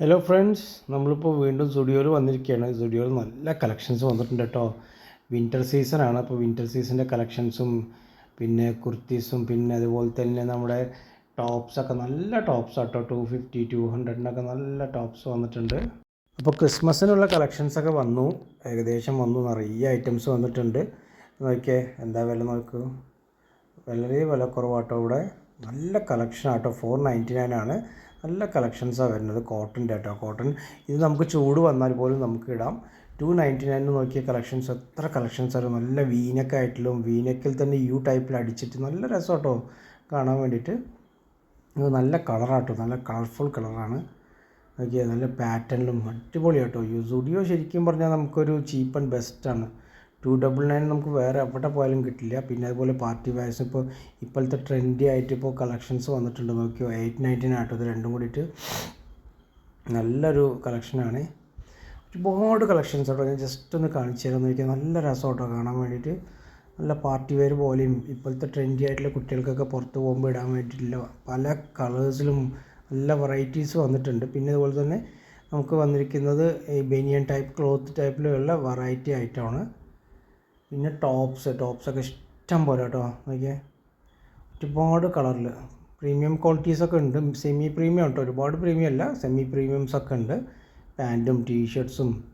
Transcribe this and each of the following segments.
Hello friends നമ്മളിപ്പോൾ വീണ്ടും സ്റ്റുഡിയോയിൽ വന്നിരിക്കുകയാണ്. സ്റ്റുഡിയോയിൽ നല്ല കളക്ഷൻസ് വന്നിട്ടുണ്ട് കേട്ടോ. വിന്റർ സീസണാണ് അപ്പോൾ വിന്റർ സീസണിന്റെ കളക്ഷൻസും പിന്നെ കുർത്തീസും പിന്നെ അതുപോലെ തന്നെ നമ്മുടെ ടോപ്സൊക്കെ നല്ല ടോപ്സ് കേട്ടോ ടു ഫിഫ്റ്റി ടു ഹൺഡ്രഡിനൊക്കെ നല്ല ടോപ്സ് വന്നിട്ടുണ്ട്. അപ്പോൾ ക്രിസ്മസിനുള്ള കളക്ഷൻസൊക്കെ വന്നു. ഏകദേശം വന്നു. നിറയെ ഐറ്റംസ് വന്നിട്ടുണ്ട്. നോക്കിയേ എന്താ വില നോക്കൂ? വളരെ വില കുറവാട്ടോ ഇവിടെ. നല്ല കളക്ഷൻ ആട്ടോ. ഫോർ നയന്റി നയൻ ആണ്. നല്ല കളക്ഷൻസാണ് വരുന്നത് കോട്ടന്റെ കേട്ടോ കോട്ടൺ ഇത് നമുക്ക് ചൂട് വന്നാൽ പോലും നമുക്ക് ഇടാം. ടു നയന്റി നയൻ നോക്കിയ കളക്ഷൻസ് എത്ര കളക്ഷൻസ് ആയിരുന്നു. നല്ല വീനക്കായിട്ടുള്ള വീനക്കിൽ തന്നെ യു ടൈപ്പിൽ അടിച്ചിട്ട് നല്ല രസം കേട്ടോ കാണാൻ വേണ്ടിയിട്ട്. ഇത് നല്ല കളറാട്ടോ നല്ല കളർഫുൾ കളറാണ് നോക്കിയാൽ നല്ല പാറ്റേണിലും അടിപൊളി കേട്ടോ യു സ്റ്റുഡിയോ ശരിക്കും പറഞ്ഞാൽ നമുക്കൊരു ചീപ്പ് ആൻഡ് ബെസ്റ്റാണ് ടു ഡബിൾ നയൻ നമുക്ക് വേറെ എവിടെ പോയാലും കിട്ടില്ല. പിന്നെ അതുപോലെ പാർട്ടി വെയർസ് ഇപ്പോൾ ഇപ്പോഴത്തെ ട്രെൻഡി ആയിട്ട് ഇപ്പോൾ കളക്ഷൻസ് വന്നിട്ടുണ്ട്. നോക്കിയോ എയ്റ്റ് നയന്റീൻ ആട്ടോ. ഇത് രണ്ടും കൂടിയിട്ട് നല്ലൊരു കളക്ഷനാണ് ഒരുപാട് കളക്ഷൻസ് കേട്ടോ ഞാൻ ജസ്റ്റ് ഒന്ന് കാണിച്ചു തരാമെന്ന് നോക്കിയാൽ നല്ല രസം കാണാൻ വേണ്ടിയിട്ട്. നല്ല പാർട്ടി വെയർ പോലെയും ഇപ്പോഴത്തെ ട്രെൻഡി ആയിട്ടുള്ള കുട്ടികൾക്കൊക്കെ പുറത്ത് പോകുമ്പോൾ ഇടാൻ വേണ്ടിയിട്ടുള്ള പല കളേഴ്സിലും നല്ല വെറൈറ്റീസ് വന്നിട്ടുണ്ട്. പിന്നെ അതുപോലെ തന്നെ നമുക്ക് വന്നിരിക്കുന്നത് ഈ ബനിയൻ ടൈപ്പ് ക്ലോത്ത് ടൈപ്പിലുള്ള വെറൈറ്റി ആയിട്ടാണ് പിന്നെ ടോപ്സ് ടോപ്സൊക്കെ ഇഷ്ടം പോലെ കേട്ടോ. നോക്കിയേ. ഒരുപാട് കളറിൽ പ്രീമിയം ക്വാളിറ്റീസൊക്കെ ഉണ്ട്. സെമി പ്രീമിയം കേട്ടോ ഒരുപാട് പ്രീമിയം അല്ല. സെമി പ്രീമിയംസ് ഒക്കെ ഉണ്ട്. പാന്റും ടീഷർട്ട്സും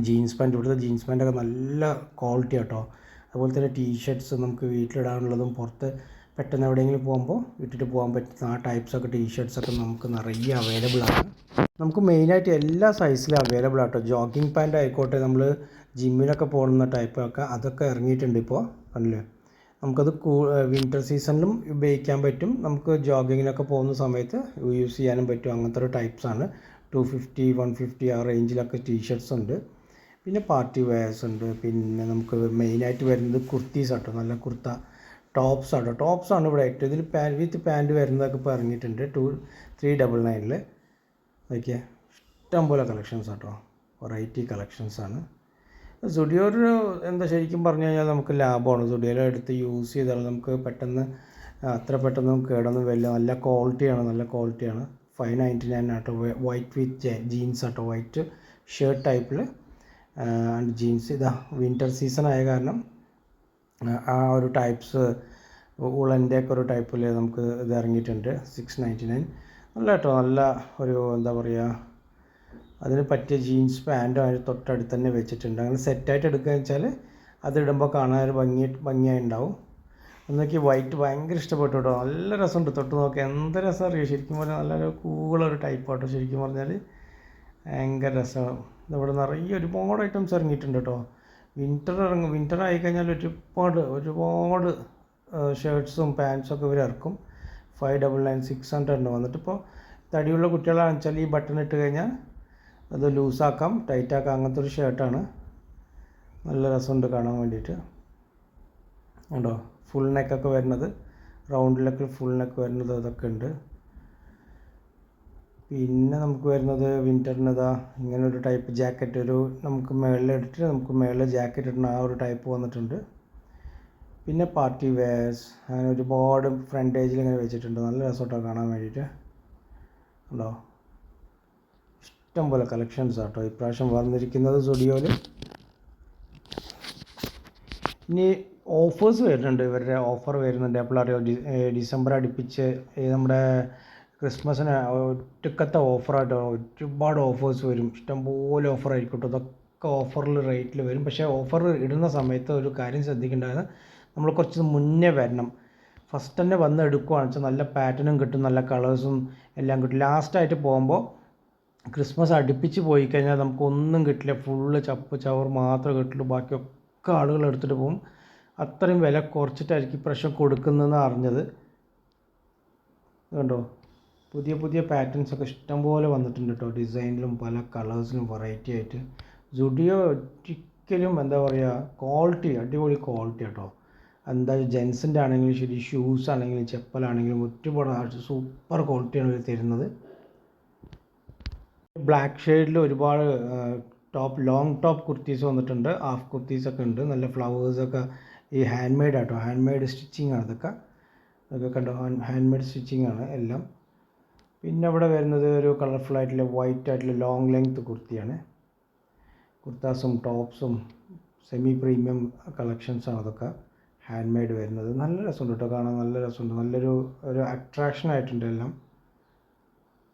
ജീൻസ് പാന്റ് ഇവിടുത്തെ ജീൻസ് പാന്റൊക്കെ നല്ല ക്വാളിറ്റി കേട്ടോ അതുപോലെ തന്നെ ടീഷർട്ട്സ് നമുക്ക് വീട്ടിലിടാനുള്ളതും പുറത്ത് പെട്ടെന്ന് എവിടെയെങ്കിലും പോകുമ്പോൾ ഇട്ടിട്ട് പോകാൻ പറ്റുന്ന ആ ടൈപ്സൊക്കെ ടീഷർട്ട്സൊക്കെ നമുക്ക് നിറയെ അവൈലബിൾ ആണ്. നമുക്ക് മെയിനായിട്ട് എല്ലാ സൈസിലും അവൈലബിൾ ആട്ടോ. ജോഗിങ് പാന്റ് ആയിക്കോട്ടെ നമ്മൾ ജിമ്മിനൊക്കെ പോകുന്ന ടൈപ്പൊക്കെ അതൊക്കെ ഇറങ്ങിയിട്ടുണ്ട് ഇപ്പോൾ കണ്ടില്ലേ? നമുക്കത് കൂ വിന്റർ സീസണിലും ഉപയോഗിക്കാൻ പറ്റും. നമുക്ക് ജോഗിങ്ങിനൊക്കെ പോകുന്ന സമയത്ത് യൂസ് ചെയ്യാനും പറ്റും. അങ്ങനത്തെ ഒരു ടൈപ്സാണ് ടു ഫിഫ്റ്റി വൺ ഫിഫ്റ്റി ആ റേഞ്ചിലൊക്കെ ടീഷർട്ട്സ് ഉണ്ട്. പിന്നെ പാർട്ടി വെയർസ് ഉണ്ട്. പിന്നെ നമുക്ക് മെയിനായിട്ട് വരുന്നത് കുർത്തീസ് ആട്ടോ. നല്ല കുർത്ത ടോപ്സ് ആട്ടോ. ടോപ്സ് ആണ് ഇവിടെ ഏറ്റവും ഇതിൽ പാൻ വിത്ത് പാന്റ് വരുന്നതൊക്കെ ഇപ്പോൾ ഇറങ്ങിയിട്ടുണ്ട്. ടു ത്രീ ഡബിൾ നയനിൽ ഓക്കെ ഇഷ്ടംപോലെ കളക്ഷൻസ് ആട്ടോ. വെറൈറ്റി കളക്ഷൻസ് ആണ്. സ്റ്റുഡിയോയിൽ എന്താ ശരിക്കും പറഞ്ഞു കഴിഞ്ഞാൽ നമുക്ക് ലാഭമാണ്. സുഡിയോ എടുത്ത് യൂസ് ചെയ്താൽ നമുക്ക് പെട്ടെന്ന് അത്ര പെട്ടെന്ന് കേടൊന്നും വരില്ല. നല്ല ക്വാളിറ്റിയാണ് നല്ല ക്വാളിറ്റിയാണ് ഫൈവ് നയന്റി നയൻ ആട്ടോ വൈറ്റ് വിത്ത് ജീൻസ് ആട്ടോ വൈറ്റ് ഷർട്ട് ടൈപ്പിൽ ആൻഡ് ജീൻസ് ഇതാ വിന്റർ സീസൺ ആയ കാരണം ആ ഒരു ടൈപ്സ് ഉളന്റെ ഒക്കെ ഒരു ടൈപ്പിൽ നമുക്ക് ഇത് ഇറങ്ങിയിട്ടുണ്ട്. സിക്സ് നയന്റി നയൻ നല്ല കേട്ടോ നല്ല ഒരു എന്താ പറയുക അതിന് പറ്റിയ ജീൻസ് പാന്റും അതിന് തൊട്ടടുത്ത് തന്നെ വെച്ചിട്ടുണ്ട്. അങ്ങനെ സെറ്റായിട്ട് എടുക്കുകയെന്ന് വെച്ചാൽ അതിടുമ്പോൾ കാണാൻ ഒരു ഭംഗി ഭംഗിയായി ഉണ്ടാവും. എന്നൊക്കെ വൈറ്റ് ഭയങ്കര ഇഷ്ടപ്പെട്ടു കേട്ടോ. നല്ല രസമുണ്ട്. തൊട്ട് നോക്കി എന്ത് രസം അറിയോ ശരിക്കും പറഞ്ഞാൽ നല്ലൊരു കൂളൊരു ടൈപ്പ് കേട്ടോ ശരിക്കും പറഞ്ഞാൽ ഭയങ്കര രസമാണ് ഇവിടെ നിറയെ ഒരുപാട് ഐറ്റംസ് ഇറങ്ങിയിട്ടുണ്ട് കേട്ടോ. വിന്റർ ഇറങ്ങും. വിന്റർ ആയിക്കഴിഞ്ഞാൽ ഒരുപാട് ഒരുപാട് ഷർട്ട്സും പാൻസും ഇവർ ഇറക്കും. Five double nine six hundred ഉണ്ട് വന്നിട്ടിപ്പോൾ തടിയുള്ള കുട്ടികളാണെന്ന് വെച്ചാൽ ഈ ബട്ടൺ ഇട്ട് കഴിഞ്ഞാൽ അത് ലൂസാക്കാം. ടൈറ്റാക്കാം. അങ്ങനത്തെ ഒരു ഷർട്ടാണ്. നല്ല രസമുണ്ട് കാണാൻ വേണ്ടിയിട്ട്. ഉണ്ടോ? ഫുൾ നെക്കൊക്കെ വരുന്നത്. റൗണ്ടിലൊക്കെ ഫുൾ നെക്ക് വരുന്നത് അതൊക്കെ ഉണ്ട്. പിന്നെ നമുക്ക് വരുന്നത് വിന്ററിന് ഇതാ ഇങ്ങനെ ഒരു ടൈപ്പ് ജാക്കറ്റ്. ഒരു നമുക്ക് ഇട്ടിട്ട് നമുക്ക് മേളിൽ ജാക്കറ്റ് ഇടുന്ന ആ ഒരു ടൈപ്പ് വന്നിട്ടുണ്ട്. പിന്നെ പാർട്ടി വെയർസ്. അങ്ങനെ ഒരുപാട് ഫ്രണ്ടേജിൽ ഇങ്ങനെ വെച്ചിട്ടുണ്ട്. നല്ല രസമായിട്ടോ കാണാൻ വേണ്ടിയിട്ട്. ഉണ്ടോ? ഇഷ്ടം പോലെ കളക്ഷൻസ് ആട്ടോ. ഇപ്രാവശ്യം വന്നിരിക്കുന്നത് സ്റ്റുഡിയോയിൽ ഇനി ഓഫേഴ്സ് വരുന്നുണ്ട്. ഇവരുടെ ഓഫർ വരുന്നുണ്ട്. എപ്പോഴറിയോ ഡിസംബർ അടുപ്പിച്ച് നമ്മുടെ ക്രിസ്മസിന് ഒറ്റക്കത്തെ ഓഫറായിട്ടോ ഒരുപാട് ഓഫേഴ്സ് വരും. ഇഷ്ടംപോലെ ഓഫർ ആയിരിക്കും കേട്ടോ അതൊക്കെ ഓഫറിൽ റേറ്റിൽ വരും. പക്ഷേ ഓഫർ ഇടുന്ന സമയത്ത് ഒരു കാര്യം ശ്രദ്ധിക്കേണ്ടത് നമ്മൾ കുറച്ച് മുന്നേ വരണം. ഫസ്റ്റ് തന്നെ വന്ന് എടുക്കുകയാണെന്ന് വെച്ചാൽ നല്ല പാറ്റേണും കിട്ടും. നല്ല കളേഴ്സും എല്ലാം കിട്ടും. ലാസ്റ്റായിട്ട് പോകുമ്പോൾ ക്രിസ്മസ് അടുപ്പിച്ച് പോയി കഴിഞ്ഞാൽ നമുക്കൊന്നും കിട്ടില്ല. ഫുള്ള് ചപ്പ് ചവർ മാത്രമേ കിട്ടുള്ളൂ ബാക്കിയൊക്കെ ആളുകൾ എടുത്തിട്ട് പോകും. അത്രയും വില കുറച്ചിട്ടായിരിക്കും ഇപ്രാവശ്യം കൊടുക്കുന്നതെന്ന് അറിഞ്ഞത്. കണ്ടോ? പുതിയ പുതിയ പാറ്റേൺസ് ഒക്കെ ഇഷ്ടംപോലെ വന്നിട്ടുണ്ട് കേട്ടോ. ഡിസൈനിലും പല കളേഴ്സിലും വെറൈറ്റി ആയിട്ട്. ജുഡിയോ ഒരിക്കലും എന്താ പറയുക ക്വാളിറ്റി അടിപൊളി ക്വാളിറ്റി കേട്ടോ. എന്താ ജെൻസിന്റെ ആണെങ്കിലും ശരി ഷൂസ് ആണെങ്കിലും ചെപ്പലാണെങ്കിലും ഒരുപാട് സൂപ്പർ ക്വാളിറ്റിയാണ് ഇവർ തരുന്നത്. ബ്ലാക്ക് ഷെയ്ഡിൽ ഒരുപാട് ടോപ്പ് ലോങ് ടോപ്പ് കുർത്തീസ് വന്നിട്ടുണ്ട്. ഹാഫ് കുർത്തീസ് ഒക്കെ ഉണ്ട്. നല്ല ഫ്ലവേഴ്സൊക്കെ ഈ ഹാൻഡ് മെയ്ഡ് ആട്ടോ. ഹാൻഡ് മെയ്ഡ് സ്റ്റിച്ചിങ് ആണ് ഇതൊക്കെ. ഇതൊക്കെ കണ്ടോ? ഹാൻഡ് മെയ്ഡ് സ്റ്റിച്ചിങ് ആണ് എല്ലാം. പിന്നെ ഇവിടെ വരുന്നത് ഒരു കളർഫുൾ ആയിട്ടുള്ള വൈറ്റ് ആയിട്ടുള്ള ലോങ് ലെങ്ത് കുർത്തിയാണ്. കുർത്താസും ടോപ്സും സെമി പ്രീമിയം കളക്ഷൻസാണ് അതൊക്കെ ഹാൻഡ് മെയ്ഡ് വരുന്നത്. നല്ല രസമുണ്ട് കേട്ടോ. കാണാൻ നല്ല രസമുണ്ട്. നല്ലൊരു ഒരു അട്രാക്ഷൻ ആയിട്ടുണ്ട് എല്ലാം.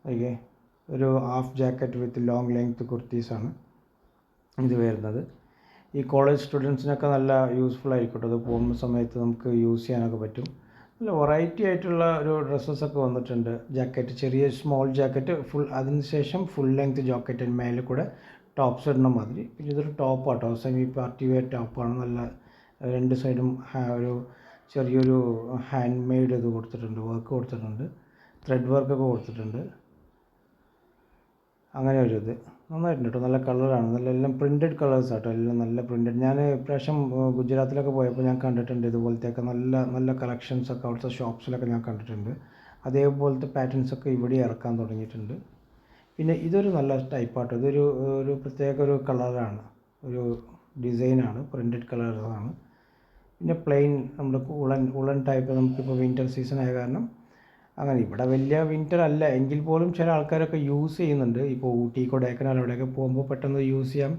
ഓക്കെ ഒരു half jacket with long length കുർത്തീസാണ് ഇത് വരുന്നത്. ഈ കോളേജ് സ്റ്റുഡൻസിനൊക്കെ നല്ല യൂസ്ഫുൾ ആയിക്കോട്ടെ അത് പോകുന്ന സമയത്ത് നമുക്ക് യൂസ് ചെയ്യാനൊക്കെ പറ്റും. നല്ല വെറൈറ്റി ആയിട്ടുള്ള ഒരു ഡ്രസ്സസൊക്കെ വന്നിട്ടുണ്ട്. ജാക്കറ്റ് ചെറിയ സ്മോൾ ജാക്കറ്റ് ഫുൾ അതിന് ശേഷം ഫുൾ ലെങ്ത് ജാക്കറ്റിന് മേലെ കൂടെ ടോപ്സ് ഇടണം മാതിരി. പിന്നെ ഇതൊരു ടോപ്പാട്ടോ സെമി പാർട്ടി വെയർ ടോപ്പാണ് നല്ല രണ്ട് സൈഡും ഒരു ചെറിയൊരു ഹാൻഡ് മെയ്ഡ് ഇത് കൊടുത്തിട്ടുണ്ട്. വർക്ക് കൊടുത്തിട്ടുണ്ട്. ത്രെഡ് വർക്കൊക്കെ കൊടുത്തിട്ടുണ്ട്. അങ്ങനെ ഒരു ഇത്. നന്നായിട്ടുണ്ട് കേട്ടോ നല്ല കളറാണ്. നല്ല എല്ലാം പ്രിന്റഡ് കളേഴ്സ് ആട്ടോ എല്ലാം നല്ല പ്രിന്റഡ് ഞാൻ ഇപ്രാവശ്യം ഗുജറാത്തിലൊക്കെ പോയപ്പോൾ ഞാൻ കണ്ടിട്ടുണ്ട് ഇതുപോലത്തെയൊക്കെ നല്ല നല്ല കളക്ഷൻസ് ഒക്കെ അവിടുത്തെ ഷോപ്സിലൊക്കെ ഞാൻ കണ്ടിട്ടുണ്ട്. അതേപോലത്തെ പാറ്റേൺസ് ഒക്കെ ഇവിടെ ഇറക്കാൻ തുടങ്ങിയിട്ടുണ്ട്. പിന്നെ ഇതൊരു നല്ല ടൈപ്പാട്ടോ ഇതൊരു ഒരു പ്രത്യേക ഒരു കളറാണ് ഒരു ഡിസൈനാണ് പ്രിന്റഡ് കളേഴ്സാണ് പിന്നെ പ്ലെയിൻ നമ്മുടെ ഉളൻ ഉളൻ ടൈപ്പ് നമുക്കിപ്പോൾ വിന്റർ സീസൺ ആയ കാരണം അങ്ങനെ ഇവിടെ വലിയ വിന്റർ അല്ല. എങ്കിൽ പോലും ചില ആൾക്കാരൊക്കെ യൂസ് ചെയ്യുന്നുണ്ട്. ഇപ്പോൾ ഊട്ടി കൊടൈക്കനാൽ അവിടെയൊക്കെ പോകുമ്പോൾ പെട്ടെന്ന് യൂസ് ചെയ്യാം.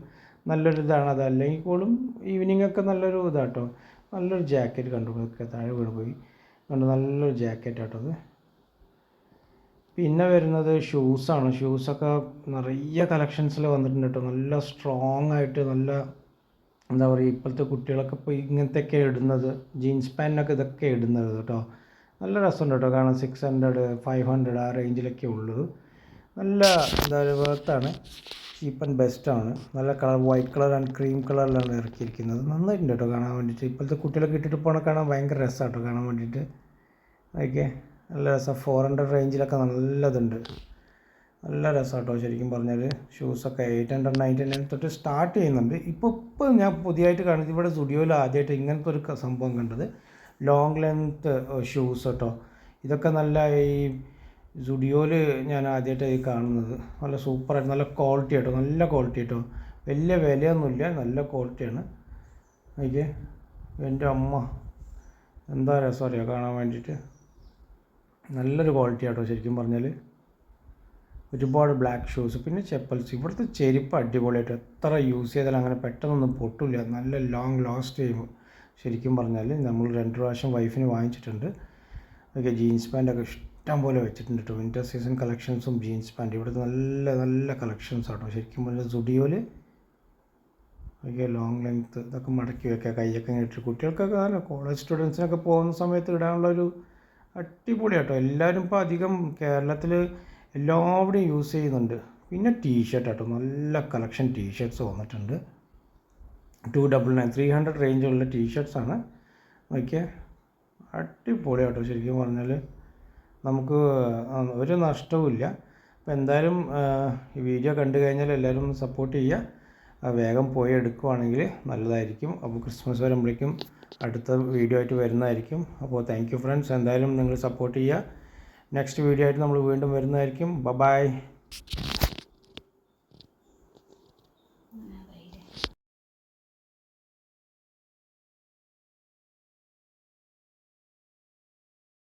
നല്ലൊരു ഇതാണ്. അത് അല്ലെങ്കിൽ പോലും ഈവനിങ് ഒക്കെ നല്ലൊരു ഇതാട്ടോ. നല്ലൊരു ജാക്കറ്റ് കണ്ടു. താഴെ വീണ് പോയി. കണ്ടു. നല്ലൊരു ജാക്കറ്റ് ആട്ടോ അത്. പിന്നെ വരുന്നത് ഷൂസാണ് ഷൂസൊക്കെ നിറയെ കളക്ഷൻസിൽ വന്നിട്ടുണ്ട് കേട്ടോ നല്ല സ്ട്രോങ് ആയിട്ട് നല്ല എന്താ പറയുക ഇപ്പോഴത്തെ കുട്ടികളൊക്കെ ഇപ്പോൾ ഇങ്ങനത്തെയൊക്കെ ഇടുന്നത്. ജീൻസ് പാന്റിനൊക്കെ ഇതൊക്കെ ഇടുന്നത് കേട്ടോ നല്ല രസമുണ്ട് കേട്ടോ. കാരണം സിക്സ് ഹൺഡ്രഡ് ഫൈവ് ഹൺഡ്രഡ് ആ റേഞ്ചിലൊക്കെ ഉള്ളത് നല്ല എന്താ പറയുക വേർത്താണ് ചീപ്പ് ആൻഡ് ബെസ്റ്റാണ് നല്ല colour white colour and cream കളറിലാണ് ഇറക്കിയിരിക്കുന്നത്. നന്നായിട്ടുണ്ട് കേട്ടോ കാണാൻ വേണ്ടിയിട്ട്. ഇപ്പോഴത്തെ കുട്ടികളൊക്കെ ഇട്ടിട്ട് പോകണ കാണാൻ ഭയങ്കര രസമാണ് കേട്ടോ കാണാൻ വേണ്ടിയിട്ട്. ഓക്കെ. നല്ല രസം. ഫോർ ഹൺഡ്രഡ് റേഞ്ചിലൊക്കെ നല്ലതുണ്ട്. നല്ല രസം കേട്ടോ ശരിക്കും പറഞ്ഞാൽ ഷൂസൊക്കെ എയ്റ്റ് ഹൺഡ്രഡ് നയന്റി നയൻ തൊട്ട് സ്റ്റാർട്ട് ചെയ്യുന്നുണ്ട്. ഇപ്പോൾ ഇപ്പോൾ ഞാൻ പുതിയതായിട്ട് കാണുന്നത് ഇവിടെ സ്റ്റുഡിയോയിൽ ആദ്യമായിട്ട് ഇങ്ങനത്തെ ഒരു സംഭവം കണ്ടത്. ലോങ് ലെങ്ത്ത് ഷൂസ് കേട്ടോ ഇതൊക്കെ നല്ല ഈ സുഡിയോയിൽ ഞാൻ ആദ്യമായിട്ടാണ് ഈ കാണുന്നത്. നല്ല സൂപ്പറായിട്ട് നല്ല ക്വാളിറ്റി കേട്ടോ നല്ല ക്വാളിറ്റി കേട്ടോ വലിയ വിലയൊന്നുമില്ല നല്ല ക്വാളിറ്റിയാണ് എനിക്ക് എന്റെ അമ്മ. എന്താ രസം അറിയാം കാണാൻ വേണ്ടിയിട്ട്? നല്ലൊരു ക്വാളിറ്റി ആട്ടോ ശരിക്കും പറഞ്ഞാൽ ഒരുപാട് ബ്ലാക്ക് ഷൂസ് പിന്നെ ചെപ്പൽസ് ഇവിടുത്തെ ചെരുപ്പ് അടിപൊളിയായിട്ട് എത്ര യൂസ് ചെയ്താലും അങ്ങനെ പെട്ടെന്നൊന്നും പൊട്ടില്ല നല്ല ലോങ് ലാസ്റ്റ് ചെയ്യും ശരിക്കും പറഞ്ഞാൽ നമ്മൾ രണ്ട് പ്രാവശ്യം വൈഫിന് വാങ്ങിച്ചിട്ടുണ്ട്. അതൊക്കെ ജീൻസ് പാന്റൊക്കെ ഇഷ്ടം പോലെ വെച്ചിട്ടുണ്ട് കേട്ടോ വിന്റർ സീസൺ കളക്ഷൻസും ജീൻസ് പാന്റ് ഇവിടുത്തെ നല്ല നല്ല കളക്ഷൻസ് ആട്ടോ. ശരിക്കും പറഞ്ഞാൽ സുഡിയോയിൽ ഓക്കെ ലോങ് ലെങ്ത്ത് ഇതൊക്കെ മടക്കി വെക്കുക. കൈയൊക്കെ ഇട്ട് കുട്ടികൾക്കൊക്കെ അല്ല കോളേജ് സ്റ്റുഡൻസിനൊക്കെ പോകുന്ന സമയത്ത് ഇടാനുള്ളൊരു അടിപൊളി കേട്ടോ എല്ലാവരും ഇപ്പോൾ അധികം കേരളത്തിൽ എല്ലാവിടെയും യൂസ് ചെയ്യുന്നുണ്ട്. പിന്നെ ടീഷർട്ട് കേട്ടോ നല്ല കളക്ഷൻ ടീഷർട്ട്സ് വന്നിട്ടുണ്ട്. Two double nine three hundred റേഞ്ചുള്ള ടീഷർട്ട്സാണ് നോക്കിയാൽ അടിപൊളി കേട്ടോ ശരിക്കും പറഞ്ഞാൽ നമുക്ക് ഒരു നഷ്ടവുമില്ല. അപ്പോൾ എന്തായാലും ഈ വീഡിയോ കണ്ടു കഴിഞ്ഞാൽ എല്ലാവരും സപ്പോർട്ട് ചെയ്യുക. വേഗം പോയി എടുക്കുവാണെങ്കിൽ നല്ലതായിരിക്കും. അപ്പോൾ ക്രിസ്മസ് വരുമ്പോഴേക്കും അടുത്ത വീഡിയോ ആയിട്ട് വരുന്നതായിരിക്കും. അപ്പോൾ താങ്ക് യു ഫ്രണ്ട്സ് എന്തായാലും നിങ്ങൾ സപ്പോർട്ട് ചെയ്യുക. നെക്സ്റ്റ് വീഡിയോ ആയിട്ട് നമ്മൾ വീണ്ടും വരുന്നതായിരിക്കും. ബ ബായ്